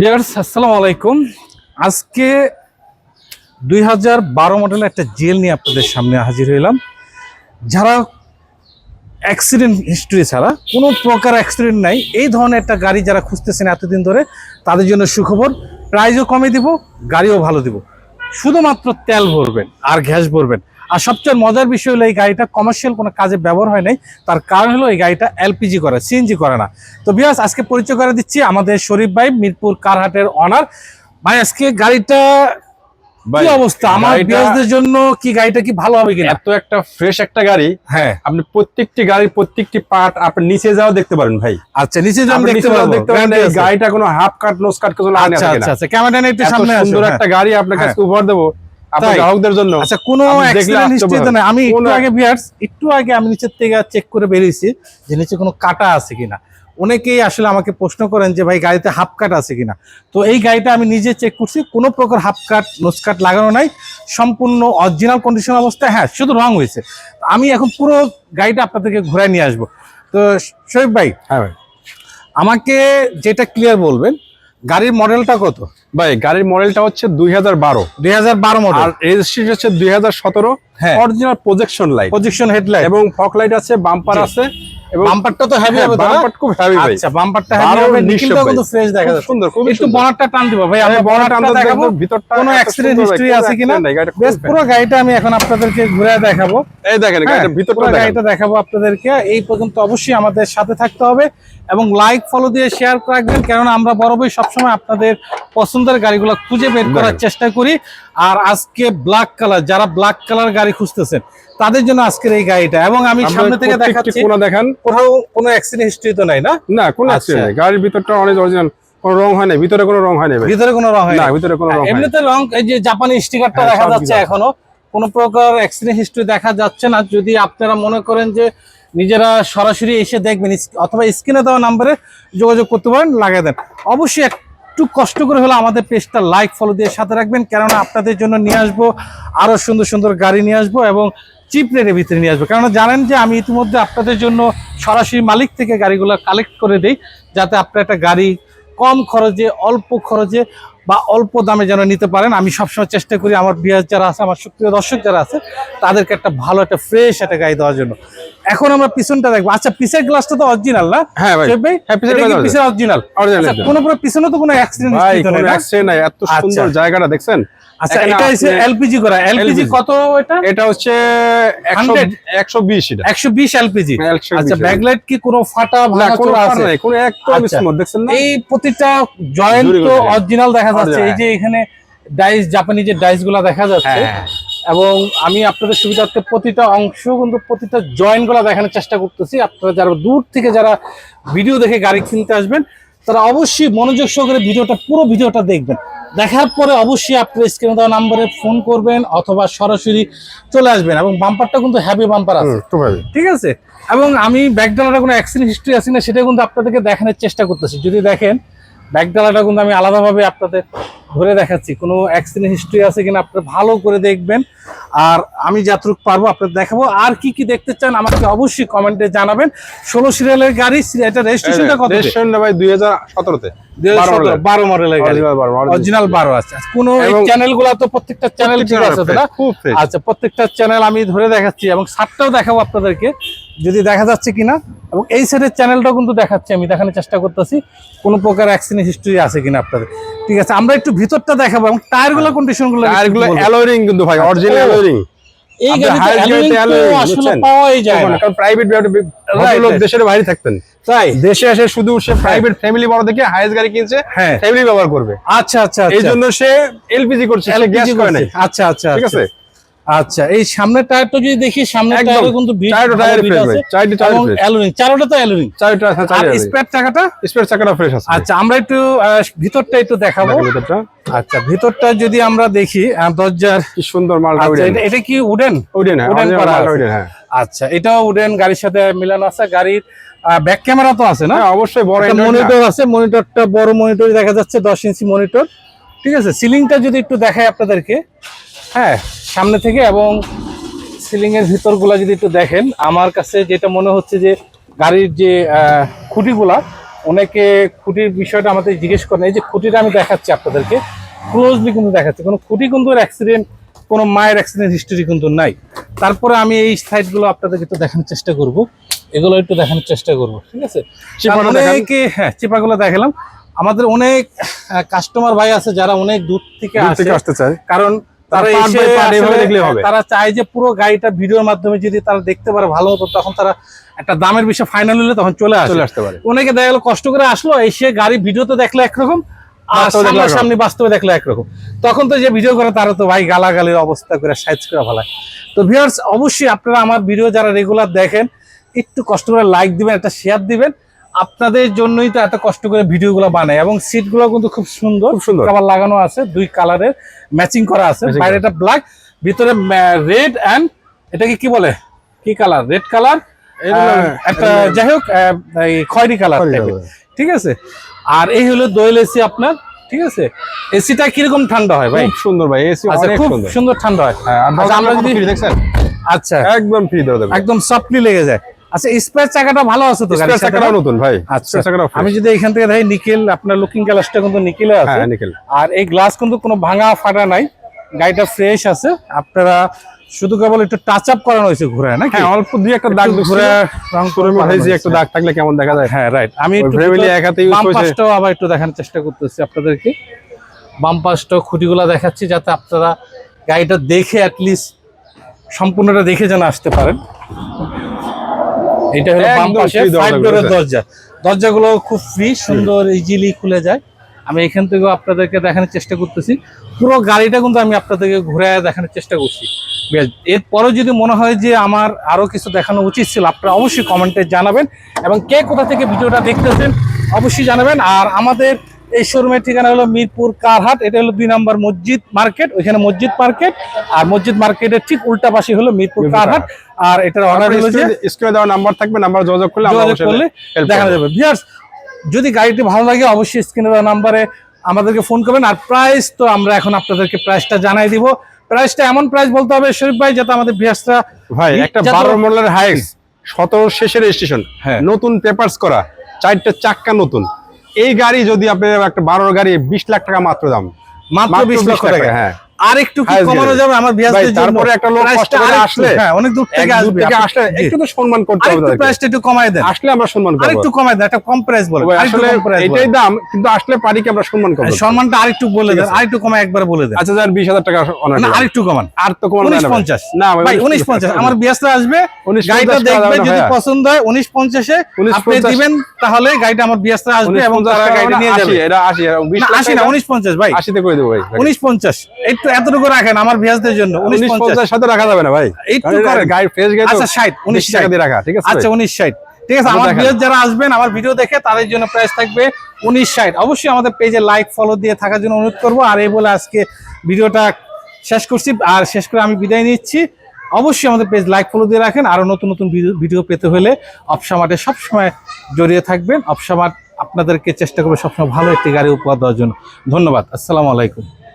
Viewers আসসালামু আলাইকুম। আজকে দুই হাজার বারো মডেলের একটা জেল নিয়ে আপনাদের সামনে হাজির হইলাম। যারা অ্যাক্সিডেন্ট হিস্ট্রি ছাড়া, কোনো প্রকার অ্যাক্সিডেন্ট নাই, এই ধরনের একটা গাড়ি যারা খুঁজতেছেন এতদিন ধরে, তাদের জন্য সুখবর প্রাইজও কমে দিব, গাড়িও ভালো দিব। শুধুমাত্র তেল ভরবেন আর গ্যাস ভরবেন। আর সবচেয়ে মজার বিষয় হলো এই গাড়িটা কমার্শিয়াল কোনো কাজে ব্যবহার হয় নাই। তার কারণ হলো এই গাড়িটা এলপিজি করে সিএনজি করে না। তো বিয়াস আজকে পরিচয় করে দিচ্ছি আমাদের শরীফ ভাই মিরপুর কারহাটের অনার ভাই আজকে গাড়িটা কি অবস্থা? আমার বিয়াসদের জন্য কি গাড়িটা কি ভালো হবে কিনা? এত একটা ফ্রেশ একটা গাড়ি। হ্যাঁ। আপনি প্রত্যেকটি গাড়ির প্রত্যেকটি পার্ট আপনি নিচে যাও দেখতে পারেন ভাই। আচ্ছা নিচে আপনি দেখতে পারেন। গাড়িটা কোনো হাফ কাট নোস কাট কিছু আচ্ছা আচ্ছা ক্যামেরা একটু সামনে সুন্দর হ্যাঁ। একটা গাড়ি আপনার কাছে উপহার দেবো? গ্রাহকদের জন্য। আচ্ছা কোনো অ্যাক্সিডেন্ট হিস্ট্রি তো না আমি একটু আগে ভিউয়ার্স একটু আগে আমি নিচের থেকে চেক করে বেরিয়েছি যে নিচে কোনো কাটা আছে কিনা। অনেকেই আসলে আমাকে প্রশ্ন করেন যে ভাই গাড়িতে হাফ কাট আছে কিনা? তো এই গাড়িটা আমি নিজে চেক করছি কোনো প্রকার হাফ কাট নোজ কাট লাগানো নাই। সম্পূর্ণ অরিজিনাল কন্ডিশন অবস্থায় হ্যাঁ শুধু রং হয়েছে। আমি এখন পুরো গাড়িটা আপনাদেরকে ঘুরায় নিয়ে আসব। তো শরীফ ভাই হ্যাঁ ভাই। আমাকে যেটা ক্লিয়ার বলবেন গাড়ির মডেলটা কত? ভাই গাড়ির মডেলটা হচ্ছে দুই হাজার বারো। দুই হাজার বারো আর মডেল রেজিস্ট্রেশন হচ্ছে দুই হাজার সতেরো। হ্যাঁ। Original projection light projection headlight এবং ফক লাইট আছে বাম্পার আছে এবং বাম্পারটা তো হেভি হবে বাম্পার খুব হেভি ভাই। আচ্ছা বাম্পারটা হেভি হবে নিশ্চয় কিন্তু ফ্রেশ দেখা যাচ্ছে সুন্দর খুবই একটু বনারটা টান দিব ভাই হ্যাঁ, বনারটা বনারটা দেখাবো। ভিতরটা কোনো অ্যাক্সিডেন্ট হিস্ট্রি আছে কিনা? পুরো গাড়িটা আমি এখন আপনাদেরকে ঘুরে দেখাবো। এই দেখেন হ্যাঁ, ভিতরটা গাড়িটা দেখাবো আপনাদেরকে। এই পর্যন্ত অবশ্যই আমাদের সাথে থাকতে হবে এবং লাইক ফলো দিয়ে শেয়ার রাখবেন কেননা আমরা বরাবরই সবসময় আপনাদের পছন্দের গাড়িগুলো খুঁজে বের করার চেষ্টা করি। আর আজকে ব্ল্যাক কালার যারা ব্ল্যাক কালার গাড়ি খুঁজতেছেন তাদের জন্য আজকের এই গাড়িটা। এবং আমি সামনে থেকে দেখাচ্ছি দেখান। কোথাও কোনো অ্যাক্সিডেন্ট হিস্ট্রি তো নাই না? না কোনো আচ্ছা। accident গাড়ির ভিতরটা অনেক অরিজিনাল রং হয় না ভিতরে কোনো রং হয় না ভিতরে কোনো রং হয় না না ভিতরে কোনো রং হয় এমনিতে রং এই যে জাপানি স্টিকারটা হ্যাঁ, দেখা যাচ্ছে এখনও। কোনো প্রকার অ্যাক্সিডেন্ট হিস্ট্রি দেখা যাচ্ছে না। যদি আপনারা মনে করেন যে নিজেরা সরাসরি এসে দেখবেন অথবা স্ক্রিনে দেওয়া নাম্বারে যোগাযোগ করতে পারেন, লাগিয়ে দেন। অবশ্যই একটু কষ্ট করে হলে আমাদের পেজটা লাইক ফলো দিয়ে সাথে রাখবেন, কেননা আপনাদের জন্য নিয়ে আসব আরও সুন্দর সুন্দর গাড়ি নিয়ে আসব এবং চিপ রেটের ভিতরে নিয়ে আসব। কেননা জানেন যে আমি ইতিমধ্যে আপনাদের জন্য সরাসরি মালিক থেকে গাড়িগুলো কালেক্ট করে দিই, যাতে আপনার একটা গাড়ি কম খরচে, অল্প খরচে বা অল্প দামে যেন নিতে পারেন, আমি সবসময় চেষ্টা করি। আমার বিয়ার যারা আছে, আমার সুপ্রিয় দর্শক যারা আছে, তাদেরকে একটা ভালো, একটা ফ্রেশ একটা গাড়ি দেওয়ার জন্য। এখন আমরা পিছনটা দেখব। আচ্ছা পিছের গ্লাসটা তো অরিজিনাল না? হ্যাঁ ভাই। হ্যাঁ, পিছের এটা পিছের অরিজিনাল আচ্ছা কোনো পুরো পিছনে তো কোনো অ্যাক্সিডেন্ট কোনো নেই না? accident নাই এত আচ্ছা। সুন্দর জায়গাটা দেখছেন? আচ্ছা এটা হচ্ছে এলপিজি করা। এলপিজি কত এটা? এটা হচ্ছে একশো 100 একশো বিশ এটা। একশো বিশ এলপিজি হ্যাঁ, 120 আচ্ছা ব্যাকলাইট কি কোনো ফাটা ভাঙা কোনো আছে নাই কোনো একদম আচ্ছা। স্মুথ দেখছেন না? এই প্রতিটা জয়েন্ট জুড়ে তো অরিজিনাল দেখা যাচ্ছে। এই যে এখানে ডাইস জাপানি যে ডাইসগুলা দেখা যাচ্ছে হ্যাঁ, হ্যাঁ। এবং আমি আপনাদের সুবিধার্থে প্রতিটা অংশ কিন্তু প্রতিটা জয়েন্টগুলা দেখানোর চেষ্টা করতেছি। আপনারা যারা দূর থেকে যারা ভিডিও দেখে গাড়ি কিনতে আসবেন তারা অবশ্যই মনোযোগ সহকারে ভিডিওটা পুরো ভিডিওটা দেখবেন। দেখার পরে অবশ্যই আপনার স্ক্রিনে দেওয়া নাম্বারে ফোন করবেন অথবা সরাসরি চলে আসবেন এবং বাম্পারটা কিন্তু হ্যাপি বাম্পার আছে। ঠিক আছে? এবং আমি ব্যাকডালাটা কোনো অ্যাক্সিডেন্ট হিস্ট্রি আছে না সেটা কিন্তু আপনাদেরকে দেখানোর চেষ্টা করতেছি। যদি দেখেন ব্যাকডালাটা কিন্তু আমি আলাদাভাবে আপনাদের ধরে দেখাচ্ছি। কোনো অ্যাক্সিডেন্ট হিস্ট্রি আছে কিনা আপনারা ভালো করে দেখবেন। আর আমি যতটুকু পারব আপনার দেখাবো। আর কি কি দেখতে চান আমাকে অবশ্যই কমেন্টে জানাবেন। ষোলো সিরিয়ালের গাড়ি, এটা রেজিস্ট্রেশনটা কত রেজিস্ট্রেশনটা ভাই দুই হাজার সতেরোতে। বারো মডেলের। গাড়ি। Original বারো, original। অরিজিনাল বারো আছে। কোন চ্যানেলগুলা তো প্রত্যেকটা চ্যানেল ঠিক আছে না? আচ্ছা প্রত্যেকটা চ্যানেল আমি ধরে দেখাচ্ছি এবং সাতটাও দেখাবো আপনাদেরকে যদি দেখা যাচ্ছে কিনা। এবং এই সাইডের চ্যানেলটাও কিন্তু দেখাচ্ছি আমি দেখানোর চেষ্টা করতেছি। কোনো প্রকার অ্যাক্সিডেন্ট হিস্ট্রি আছে কিনা আপনাদের। ঠিক আছে আমরা একটু ভিতরটা দেখাবো এবং টায়ারগুলো কন্ডিশন অ্যালোরিং কিন্তু ভাই অরিজিনাল অ্যালোরিং এই আসলে পাওয়াই যায় না। কারণ প্রাইভেট লোক দেশের বাইরে থাকতেন। তাই? দেশে এসে শুধু সে প্রাইভেট ফ্যামিলি বড় দেখে হাইস গাড়ি কিনছে ফ্যামিলি ব্যবহার করবে। আচ্ছা আচ্ছা এই আচ্ছা। জন্য সে এলপিজি করছে গ্যাস করে নাই? আচ্ছা আচ্ছা ঠিক আছে? আচ্ছা এই সামনের টায়ারটা যদি দেখি সামনের। টায়ারে কিন্তু ভালো টায়ার ফ্রেশ আছে ভাই চারটি টায়ার ফ্রেশ অ্যালুমিনিয়াম চারোটা তো অ্যালুমিনিয়াম চারটা হ্যাঁ আর স্পেয়ার চাকাটা? স্পেয়ার চাকাটা ফ্রেশ আছে। আচ্ছা আমরা একটু ভিতরটা একটু দেখাবো। দেখো ভিতরটা। আচ্ছা ভিতরটা যদি আমরা দেখি দরজার কি সুন্দর মালটা আচ্ছা এটা- কি উডেন উডেন হ্যাঁ উডেন করা আছে। হ্যাঁ। আচ্ছা এটাও উডেন গাড়ির সাথে মিলানো আছে। গাড়ির ব্যাক ক্যামেরা তো আছে না? হ্যাঁ অবশ্যই বড় মনিটর আছে মনিটরটা বড় মনিটর দেখা যাচ্ছে দশ ইঞ্চি মনিটর ঠিক আছে সিলিংটা যদি একটু দেখাই আপনাদেরকে। হ্যাঁ সামনে থেকে এবং সিলিং এর ভিতরগুলা যদি একটু দেখেন আমার কাছে যেটা মনে হচ্ছে যে গাড়ির যে খুঁটিগুলা অনেকে খুঁটির বিষয়টা আমাদের জিজ্ঞেস করেন এই যে খুঁটিটা আমি দেখাচ্ছি আপনাদেরকে ক্লোজলি কিন্তু দেখাচ্ছি। কোনো খুঁটি কিন্তু অ্যাক্সিডেন্ট কোনো মায়ের অ্যাক্সিডেন্ট হিস্টোরি কিন্তু নাই। তারপরে আমি এই সাইডগুলো আপনাদেরকে একটু দেখানোর চেষ্টা করব। এগুলো একটু দেখানোর চেষ্টা করব ঠিক আছে। অনেকে হ্যাঁ চিপাগুলো দেখালাম। আমাদের অনেক কাস্টমার ভাই আছে যারা অনেক দূর থেকে আসতে চায়। কারণ তারা এসে দেখলে হবে। চায় যে পুরো গাড়িটা ভিডিওর মাধ্যমে যদি তারা দেখতে পারে ভালো হতো তখন তারা একটা দামের বিষয় ফাইনাল হলে তখন চলে আসে। চলে আসতে পারে। অনেকে দেখা গেল কষ্ট করে আসলো এসে গাড়ি ভিডিওতে দেখল একরকম আর। সামনে বাস্তবে দেখল একরকম। তখন তো যে ভিডিও করে তারা তো ভাই গালাগালির অবস্থা করে সাইজ করে তো ভিউয়ার্স অবশ্যই আপনারা আমার ভিডিও যারা রেগুলার দেখেন একটু কষ্ট করে লাইক দিবেন একটা শেয়ার দিবেন। আপনাদের জন্যই তো এত কষ্ট করে ভিডিওগুলো বানায় এবং সিটগুলো কিন্তু খুব সুন্দর। সুন্দর। আবার লাগানো আছে দুই কালারের ম্যাচিং করা আছে। বাইরেটা ব্ল্যাক ভিতরে রেড অ্যান্ড এটাকে কি বলে? কি কালার রেড কালার একটা যাই হোক এই কালার ঠিক আছে? আর এই হলো দোয়েল এসি আপনার। ঠিক আছে? এসিটা কীরকম ঠান্ডা হয় ভাই? খুব সুন্দর ভাই এসি আচ্ছা খুব সুন্দর। ঠান্ডা হয়। আচ্ছা, আমরা যদি- দেখছেন? আচ্ছা। একদম ফ্রি দেবেন একদম সফটলি লেগে যায়। আচ্ছা স্পেয়ার চাকাটা ভালো আছে তো স্পেয়ার সাথে নতুন ভাই। আচ্ছা। আমি যদি এখান থেকে দেখি নিকেল আপনার লুকিং গ্লাসটা কিন্তু নিকেলে আছে। হ্যাঁ নিকেল। আর এই গ্লাস কিন্তু কোনো ভাঙা ফাটা নাই। গাড়িটা ফ্রেশ আছে। আপনারা শুধু কেবল একটু টাচ আপ করানো হয়েছে ঘুরে নাকি? হ্যাঁ অল্প দুই একটা দাগ ঘুরে রং করে করানো একটু দাগ থাকলে কেমন দেখা যায়? হ্যাঁ রাইট আমি একটু ফ্যামিলি একাতে ইউজ করেছে আবার একটু দেখানোর চেষ্টা করতেছি আপনাদেরকে। বাম পাশটাও খুঁটিগুলো দেখাচ্ছি যাতে আপনারা গাড়িটা দেখে অ্যাটলিস্ট সম্পূর্ণটা দেখে যেন আসতে পারেন। এটা হলো বাম পাশে ফাইভ ডোরের দরজা। দরজাগুলো খুব ফ্রি সুন্দর ইজিলি খুলে যায়। আমি এখান থেকেও আপনাদেরকে দেখানোর চেষ্টা করতেছি। পুরো গাড়িটা কিন্তু আমি আপনাদেরকে ঘুরে দেখানোর চেষ্টা করছি। এরপরেও যদি মনে হয় যে আমার আরও কিছু দেখানো উচিত ছিল আপনারা অবশ্যই কমেন্টে জানাবেন। এবং কে কোথা থেকে ভিডিওটা দেখতেছেন অবশ্যই জানাবেন। আর আমাদের এই শোরুমের ঠিকানা হলো মিরপুর কারহাট এটা হলো দুই নম্বর মসজিদ মার্কেট ওইখানে মসজিদ মার্কেট আর মসজিদ মার্কেটের ঠিক উল্টা পাশে হলো মিরপুর কারহাট আর এটার অর্ডার হলো যে স্ক্রিনে দেওয়া নাম্বার থাকবে নাম্বার যোগাযোগ করলে আমরা যোগাযোগ করলে দেখা যাবে। ভিউয়ার্স যদি গাড়িটি ভালো লাগে অবশ্যই স্ক্রিনে দেওয়া নাম্বারে আমাদেরকে ফোন করবেন আর প্রাইস তো আমরা এখন আপনাদেরকে প্রাইসটা জানাই দিব। প্রাইসটা এমন প্রাইস বলতে হবে শরীফ ভাই যাতে আমাদের ভিউয়ার্সরা ভাই একটা যাতে- বারো মডেলের হাইস সতেরো শেষের স্টেশন হ্যাঁ। নতুন পেপারস করা চারটা চাক্কা নতুন। এই গাড়ি যদি আপনি একটা বারোর গাড়ি বিশ লাখ টাকা মাত্র দাম মাত্র বিশ লাখ টাকা, হ্যাঁ। আর একটু কি কমানো যাবে? আমার ভাই, জন্য তারপরে একটা লোক কষ্ট করে আসলে, হ্যাঁ অনেক দূর থেকে আসবে থেকে আসলে একটু তো সম্মান করতে হবে প্রাইসটা একটু কমায় দেন। আসলে আমরা সম্মান করব। আরেকটু কমায় দেন একটা কম প্রাইস বলে আসলে এটাই দাম কিন্তু আসলে পারিকে আমরা সম্মান করব। সম্মানটা আরেকটু বলে দেন আরেকটু কমায় একবার বলে দেন। আচ্ছা যান বিশ হাজার টাকা অনার না আরেকটু কমান। আর তো না। ভাই, ভাই 19 উনিশ পঞ্চাশ। আমার বিয়াসরা আসবে গাড়িটা দেখবে যদি পছন্দ হয় উনিশ পঞ্চাশে 19 আপনি দিবেন তাহলে গাড়িটা আমার বিয়াসরা আসবে এবং তারা গাড়িটা নিয়ে যাবে। এটা এটা বিশ না লাখ আশি না টাকা। উনিশ পঞ্চাশ ভাই। আশিতে করে দেবো ভাই? উনিশ পঞ্চাশ একটু এতটুকু রাখেন আমার জন্য। সাথে রাখা যাবে না ভাই? একটু করেন। গাড়ি ফ্রেশ গাড়ি আচ্ছা টাকা দিয়ে রাখা ঠিক আছে? আচ্ছা ঠিক আছে আমার। ভিউয়ার যারা আসবেন আমার ভিডিও দেখে তাদের জন্য প্রাইস থাকবে উনিশ ষাট। অবশ্যই আমাদের পেজে লাইক ফলো দিয়ে থাকার জন্য অনুরোধ করব। আর এই বলে আজকে ভিডিওটা শেষ করছি। আর শেষ করে আমি বিদায় নিচ্ছি। অবশ্যই আমাদের পেজ লাইক ফলো দিয়ে রাখেন। আরও নতুন নতুন ভিডিও- ভিডিও পেতে হলে অপসামার্টে সবসময় জড়িয়ে থাকবেন। অপসামার্ট আপনাদেরকে চেষ্টা করবে সবসময় ভালো একটি গাড়ি উপহার দেওয়ার জন্য। ধন্যবাদ। আসসালামু আলাইকুম।